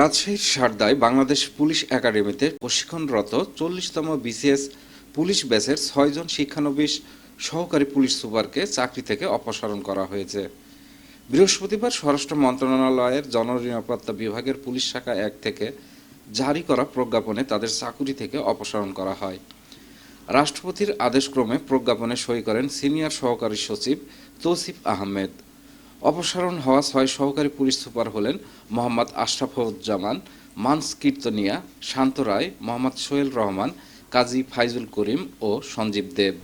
রাজশাহীর সারদায় বাংলাদেশ পুলিশ একাডেমিতে প্রশিক্ষণরত চল্লিশতম BCS police ব্যাচের ছয়জন শিক্ষানবিশ সহকারী পুলিশ সুপারকে চাকরি থেকে অপসারণ করা হয়েছে। বৃহস্পতিবার স্বরাষ্ট্র মন্ত্রণালয়ের জননিরাপত্তা বিভাগের পুলিশ শাখা এক থেকে জারি করা প্রজ্ঞাপনে তাদের চাকুরি থেকে অপসারণ করা হয়। রাষ্ট্রপতির আদেশক্রমে প্রজ্ঞাপনে সই করেন সিনিয়র সহকারী সচিব তৌসিফ আহমেদ। অপসারণ হওয়া ছয় সহকারী পুলিশ সুপার হলেন মোহাম্মদ আশরাফুজ্জামান, মানস কীর্তনিয়া, শান্ত রায়, মোহাম্মদ সোহেল রহমান, কাজী ফাইজুল করিম ও সঞ্জীব দেব।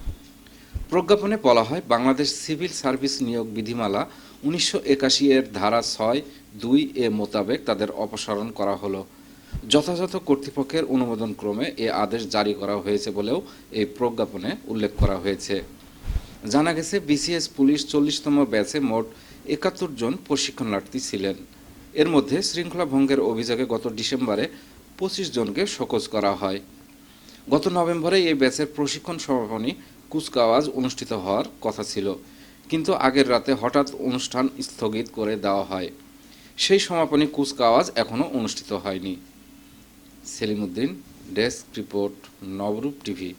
প্রজ্ঞাপনে বলা হয়, বাংলাদেশ সিভিল সার্ভিস নিয়োগ বিধিমালা উনিশশো একাশি এর ধারা ছয় দুই এ মোতাবেক তাদের অপসারণ করা হলো। যথাযথ কর্তৃপক্ষের অনুমোদন ক্রমে এ আদেশ জারি করা হয়েছে বলেও এই প্রজ্ঞাপনে উল্লেখ করা হয়েছে। জানা গেছে, বিসিএস পুলিশ চল্লিশতম ব্যাচে মোট একাত্তর জন প্রশিক্ষণার্থী ছিলেন। এর মধ্যে শৃঙ্খলা ভঙ্গের অভিযোগে গত ডিসেম্বরে পঁচিশ জনকে শোকজ করা হয়। গত নভেম্বরে এই ব্যাচের প্রশিক্ষণ সমাপনী কুচকাওয়াজ অনুষ্ঠিত হওয়ার কথা ছিল, কিন্তু আগের রাতে হঠাৎ অনুষ্ঠান স্থগিত করে দেওয়া হয়। সেই সমাপনী কুচকাওয়াজ এখনও অনুষ্ঠিত হয়নি। Selimuddin desk report, Nabarup TV.